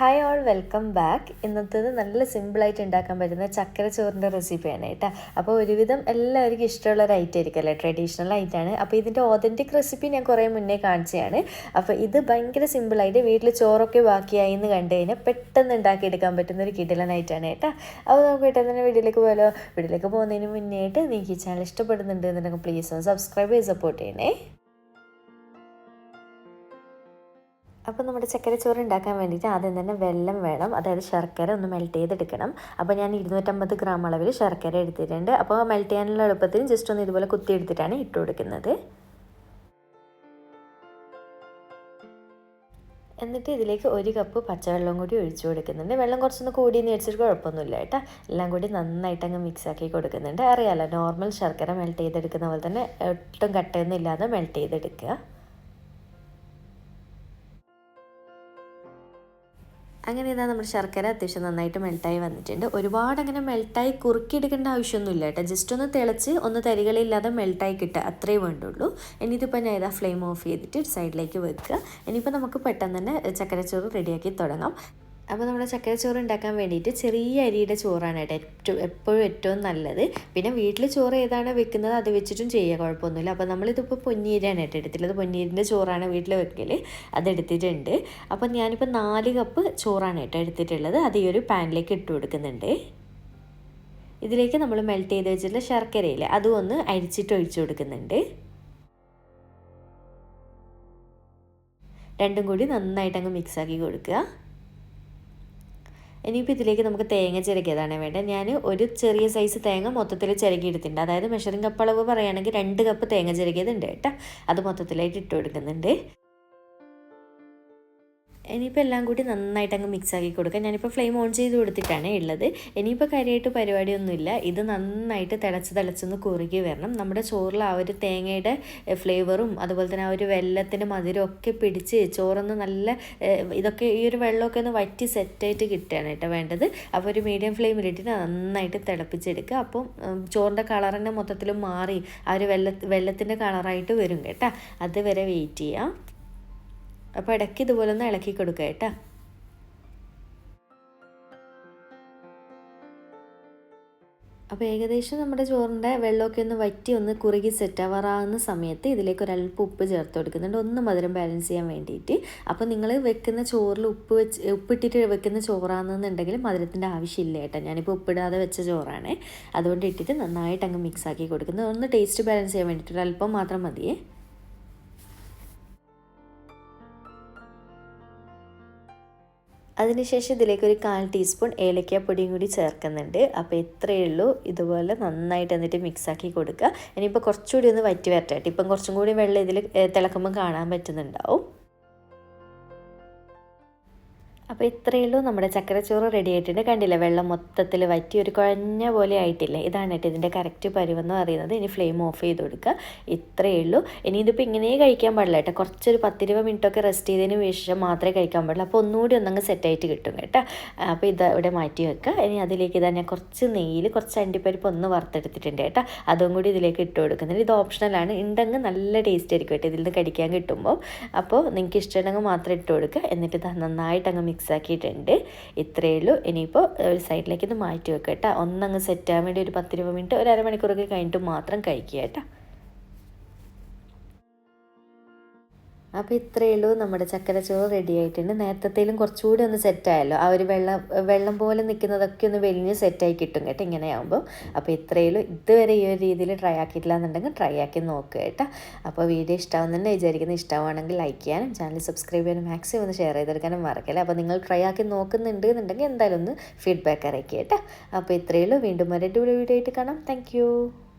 Hi all welcome back ഇന്നത്തേത് നല്ല സിമ്പിളായിട്ട് ഉണ്ടാക്കാൻ പറ്റുന്ന ചക്കര ചോറിന്റെ റെസിപ്പിയാണ് കേട്ടോ. അപ്പോൾ ഒരുവിധം എല്ലാവർക്കും ഇഷ്ടമുള്ള ഒരു ഐറ്റം ആയിരിക്കും അല്ലേ? ട്രഡീഷണൽ ആയിട്ടാണ് അപ്പോൾ ഇതിന്റെ ഒതന്റിക് റെസിപ്പി ഞാൻ കുറേ മുന്നേ കാണിച്ചതാണ്. അപ്പോൾ ഇത് ഭയങ്കര സിമ്പിളായിട്ട് വീട്ടിൽ ചോറൊക്കെ ബാക്കിയായി എന്ന് കണ്ടു കഴിഞ്ഞാൽ പെട്ടെന്ന് ഉണ്ടാക്കിയെടുക്കാൻ പറ്റുന്ന ഒരു കിടിലൻ കിടലനായിട്ടാണ് കേട്ടോ. അപ്പോൾ നമുക്ക് പെട്ടെന്ന് തന്നെ വീട്ടിലേക്ക് പോയാലോ? വീട്ടിലേക്ക് പോകുന്നതിന് മുന്നേ ആയിട്ട് നിങ്ങൾക്ക് ഈ ചാനൽ ഇഷ്ടപ്പെടുന്നുണ്ട് എന്നുണ്ടെങ്കിൽ പ്ലീസ് ഒന്ന് സബ്സ്ക്രൈബ് ചെയ്ത് സപ്പോർട്ട് ചെയ്യണേ. അപ്പോൾ നമ്മുടെ ചക്കരച്ചോറ് ഉണ്ടാക്കാൻ വേണ്ടിയിട്ട് ആദ്യം തന്നെ വെള്ളം വേണം. അതായത് ശർക്കര ഒന്ന് മെൽറ്റ് ചെയ്തെടുക്കണം. അപ്പോൾ ഞാൻ ഇരുന്നൂറ്റമ്പത് ഗ്രാം അളവിൽ ശർക്കര എടുത്തിട്ടുണ്ട്. അപ്പോൾ മെൽറ്റ് ചെയ്യാനുള്ള എളുപ്പത്തിന് ജസ്റ്റ് ഒന്ന് ഇതുപോലെ കുത്തി എടുത്തിട്ടാണ് ഇട്ട് കൊടുക്കുന്നത്. എന്നിട്ട് ഇതിലേക്ക് ഒരു കപ്പ് പച്ചവെള്ളം കൂടി ഒഴിച്ചു കൊടുക്കുന്നുണ്ട്. വെള്ളം കുറച്ചൊന്ന് കൂടി നേടിച്ചിട്ട് കുഴപ്പമൊന്നുമില്ല കേട്ടോ. എല്ലാം കൂടി നന്നായിട്ട് അങ്ങ് മിക്സ് ആക്കി കൊടുക്കുന്നുണ്ട്. അറിയാമല്ലോ നോർമൽ ശർക്കര മെൽറ്റ് ചെയ്തെടുക്കുന്ന പോലെ തന്നെ ഒട്ടും കട്ടയൊന്നും ഇല്ലാതെ മെൽറ്റ് ചെയ്തെടുക്കുക. അങ്ങനെ ഇതാ നമ്മുടെ ശർക്കര അത്യാവശ്യം നന്നായിട്ട് മെൽട്ടായി വന്നിട്ടുണ്ട്. ഒരുപാട് അങ്ങനെ മെൽട്ടായി കുറുക്കിയെടുക്കേണ്ട ആവശ്യമൊന്നുമില്ല കേട്ടോ. ജസ്റ്റ് ഒന്ന് തിളച്ച് ഒന്ന് തരികളില്ലാതെ മെൽട്ടായി കിട്ടുക അത്രേ വേണ്ടുള്ളൂ. ഇനിയിതിപ്പോൾ ഞാൻ ഇതാ ഫ്ലെയിം ഓഫ് ചെയ്തിട്ട് സൈഡിലേക്ക് വെക്കുക. ഇനിയിപ്പോൾ നമുക്ക് പെട്ടെന്ന് തന്നെ ചക്കരച്ചോറ് റെഡിയാക്കി തുടങ്ങാം. അപ്പോൾ നമ്മുടെ ചക്കരച്ചോറ് ഉണ്ടാക്കാൻ വേണ്ടിയിട്ട് ചെറിയ അരിയുടെ ചോറാണ് കേട്ടോ ഏറ്റവും എപ്പോഴും ഏറ്റവും നല്ലത്. പിന്നെ വീട്ടിൽ ചോറ് ഏതാണ് വെക്കുന്നത് അത് വെച്ചിട്ടും ചെയ്യുക കുഴപ്പമൊന്നുമില്ല. അപ്പോൾ നമ്മളിതിപ്പോൾ പൊന്നീരാണ് കേട്ടോ എടുത്തിട്ടുള്ളത്. പൊന്നീരിന്റെ ചോറാണ് വീട്ടിൽ വെക്കൽ അതെടുത്തിട്ടുണ്ട് അപ്പോൾ ഞാനിപ്പോൾ നാല് കപ്പ് ചോറാണ് കേട്ടോ എടുത്തിട്ടുള്ളത്. അത് ഈ ഒരു പാനിലേക്ക് ഇട്ട് കൊടുക്കുന്നുണ്ട്. ഇതിലേക്ക് നമ്മൾ മെൽറ്റ് ചെയ്ത് വെച്ചിട്ടുള്ള ശർക്കരയിൽ അതും ഒന്ന് അരിച്ചിട്ട് ഒഴിച്ചു കൊടുക്കുന്നുണ്ട്. രണ്ടും കൂടി നന്നായിട്ട് അങ്ങ് മിക്സാക്കി കൊടുക്കുക. ഇനിയിപ്പോൾ ഇതിലേക്ക് നമുക്ക് തേങ്ങ ചിരകിയതാണ് വേണ്ടത്. ഞാൻ ഒരു ചെറിയ സൈസ് തേങ്ങ മൊത്തത്തിൽ ചിരകിയെടുത്തിട്ടുണ്ട്. അതായത് മെഷറിംഗ് കപ്പ് അളവ് പറയുകയാണെങ്കിൽ രണ്ട് കപ്പ് തേങ്ങ ചിരകിയതുണ്ട് കേട്ടോ. അത് മൊത്തത്തിലായിട്ട് ഇട്ട് കൊടുക്കുന്നുണ്ട്. ഇനിയിപ്പോൾ എല്ലാം കൂടി നന്നായിട്ട് അങ്ങ് മിക്സ് ആക്കി കൊടുക്കാം. ഞാനിപ്പോൾ ഫ്ലെയിം ഓൺ ചെയ്ത് കൊടുത്തിട്ടാണ് ഉള്ളത് ഇനിയിപ്പോൾ കാര്യമായിട്ട് പരിപാടിയൊന്നുമില്ല. ഇത് നന്നായിട്ട് തിളച്ച് തിളച്ചൊന്ന് കുറുകി വരണം. നമ്മുടെ ചോറിൽ ആ ഒരു തേങ്ങയുടെ ഫ്ലേവറും അതുപോലെ തന്നെ ആ ഒരു വെള്ളത്തിന്റെ മധുരം ഒക്കെ പിടിച്ച് ചോറൊന്ന് നല്ല ഇതൊക്കെ ഈ ഒരു വെള്ളമൊക്കെ ഒന്ന് വറ്റി സെറ്റായിട്ട് കിട്ടുകയാണ് കേട്ടോ വേണ്ടത്. അപ്പോൾ ഒരു മീഡിയം ഫ്ലെയിമിലിട്ടിട്ട് നന്നായിട്ട് തിളപ്പിച്ചെടുക്കുക. അപ്പം ചോറിന്റെ കളർ തന്നെ മൊത്തത്തിൽ മാറി ആ ഒരു വെള്ള വെള്ളത്തിന്റെ കളറായിട്ട് വരും കേട്ടോ. അതുവരെ വെയിറ്റ് ചെയ്യാം. അപ്പോൾ ഇടയ്ക്ക് ഇതുപോലെ ഒന്ന് ഇളക്കി കൊടുക്കുക കേട്ടോ. അപ്പോൾ ഏകദേശം നമ്മുടെ ചോറിന്റെ വെള്ളമൊക്കെ ഒന്ന് വറ്റി ഒന്ന് കുറുകി സെറ്റാവാറാകുന്ന സമയത്ത് ഇതിലേക്ക് ഒരല്പം ഉപ്പ് ചേർത്ത് കൊടുക്കുന്നുണ്ട്. ഒന്ന് മധുരം ബാലൻസ് ചെയ്യാൻ വേണ്ടിയിട്ട്. അപ്പോൾ നിങ്ങൾ വെക്കുന്ന ചോറിൽ ഉപ്പ് വെച്ച് ഉപ്പിട്ടിട്ട് വെക്കുന്ന ചോറാണെന്നുണ്ടെങ്കിൽ മധുരത്തിന്റെ ആവശ്യമില്ല കേട്ടോ. ഞാനിപ്പോൾ ഉപ്പിടാതെ വെച്ച ചോറാണ്. അതുകൊണ്ട് ഇട്ടിട്ട് നന്നായിട്ട് അങ്ങ് മിക്സ് ആക്കി കൊടുക്കുന്നത് ഒന്ന് ടേസ്റ്റ് ബാലൻസ് ചെയ്യാൻ വേണ്ടിയിട്ട് ഒരല്പം മാത്രം മതിയേ. അതിനുശേഷം ഇതിലേക്ക് ഒരു കാൽ ടീസ്പൂൺ ഏലക്കാപ്പൊടിയും കൂടി ചേർക്കുന്നുണ്ട്. അപ്പോൾ ഇത്രയേ ഉള്ളൂ. ഇതുപോലെ നന്നായിട്ട് എന്നിട്ട് മിക്സാക്കി കൊടുക്കുക. ഇനിയിപ്പോൾ കുറച്ചുകൂടി ഒന്ന് വറ്റി വരട്ടെ. ഇപ്പം കുറച്ചും കൂടി വെള്ളം ഇതിൽ തിളക്കുമ്പോൾ കാണാൻ പറ്റുന്നുണ്ടാവും. അപ്പോൾ ഇത്രയേ ഉള്ളൂ. നമ്മുടെ ചക്കരച്ചോറ് റെഡി ആയിട്ടുണ്ട്. കണ്ടില്ല വെള്ളം മൊത്തത്തിൽ വറ്റി ഒരു കുഴഞ്ഞ പോലെ ആയിട്ടില്ല? ഇതാണ് കേട്ടോ ഇതിന്റെ കറക്റ്റ് പരുവെന്ന് പറയുന്നത്. ഇനി ഫ്ലെയിം ഓഫ് ചെയ്ത് കൊടുക്കുക. ഇത്രയേ ഉള്ളൂ. ഇനി ഇതിപ്പോൾ ഇങ്ങനെ കഴിക്കാൻ പാടില്ല കേട്ടോ. കുറച്ചൊരു പത്തിരുപത് മിനിറ്റൊക്കെ റെസ്റ്റ് ചെയ്തതിന് ശേഷം മാത്രമേ കഴിക്കാൻ പാടുള്ളൂ. അപ്പോൾ ഒന്നുകൂടി ഒന്നങ്ങ് സെറ്റായിട്ട് കിട്ടും കേട്ടോ. അപ്പോൾ ഇത് ഇവിടെ മാറ്റി വെക്കുക. ഇനി അതിലേക്ക് തന്നെ കുറച്ച് നെയ്യിൽ കുറച്ച് അണ്ടിപ്പരിപ്പ് ഒന്ന് വറുത്തെടുത്തിട്ടുണ്ട് കേട്ടോ. അതും കൂടി ഇതിലേക്ക് ഇട്ട് കൊടുക്കുന്നുണ്ട്. ഇത് ഓപ്ഷണലാണ് ഉണ്ടെങ്കിൽ നല്ല ടേസ്റ്റ് ആയിരിക്കും കേട്ടോ ഇതിൽ നിന്ന് കടിക്കാൻ കിട്ടുമ്പോൾ അപ്പോൾ നിങ്ങൾക്ക് ഇഷ്ടമുണ്ടെങ്കിൽ മാത്രം ഇട്ട് കൊടുക്കുക. എന്നിട്ട് നന്നായിട്ട് അങ്ങ് മിക്സ് ആക്കിയിട്ടുണ്ട് ഇത്രയേ ഉള്ളൂ. ഇനിയിപ്പോൾ ഒരു സൈഡിലേക്ക് ഇത് മാറ്റി വെക്കുക കേട്ടോ. ഒന്നങ്ങ് സെറ്റ് ആവാൻ വേണ്ടി ഒരു പത്തിരുപത് മിനിറ്റ് ഒരു അരമണിക്കൂറൊക്കെ കഴിഞ്ഞിട്ട് മാത്രം കഴിക്കുക കേട്ടോ. അപ്പോൾ ഇത്രയേ ഉള്ളൂ. നമ്മുടെ ചക്കരച്ചോറ് റെഡി ആയിട്ടുണ്ട്. നേരത്തേലും കുറച്ചുകൂടി ഒന്ന് സെറ്റായല്ലോ ആ ഒരു വെള്ളം വെള്ളം പോലെ നിൽക്കുന്നതൊക്കെ ഒന്ന് വലിഞ്ഞ് സെറ്റായി കിട്ടും കേട്ടോ. ഇങ്ങനെയാകുമ്പോൾ അപ്പോൾ ഇത്രയേ ഉള്ളൂ. ഇതുവരെ ഈ ഒരു രീതിയിൽ ട്രൈ ആക്കിയിട്ടില്ല എന്നുണ്ടെങ്കിൽ ട്രൈ ആക്കി നോക്കുക കേട്ടോ. അപ്പോൾ വീഡിയോ ഇഷ്ടമാവുന്നുണ്ട് വിചാരിക്കുന്നത് ഇഷ്ടമാണെങ്കിൽ ലൈക്ക് ചെയ്യാനും ചാനൽ സബ്സ്ക്രൈബ് ചെയ്യാനും മാക്സിമം ഒന്ന് ഷെയർ ചെയ്തെടുക്കാനും മറക്കില്ല. അപ്പോൾ നിങ്ങൾ ട്രൈ ആക്കി നോക്കുന്നുണ്ട് എന്നുണ്ടെങ്കിൽ എന്തായാലും ഒന്ന് ഫീഡ്ബാക്ക് അറിയിക്കുക കേട്ടോ. അപ്പോൾ ഇത്രയേ ഉള്ളൂ. വീണ്ടും ഒരു വീഡിയോ ആയിട്ട് കാണാം. താങ്ക്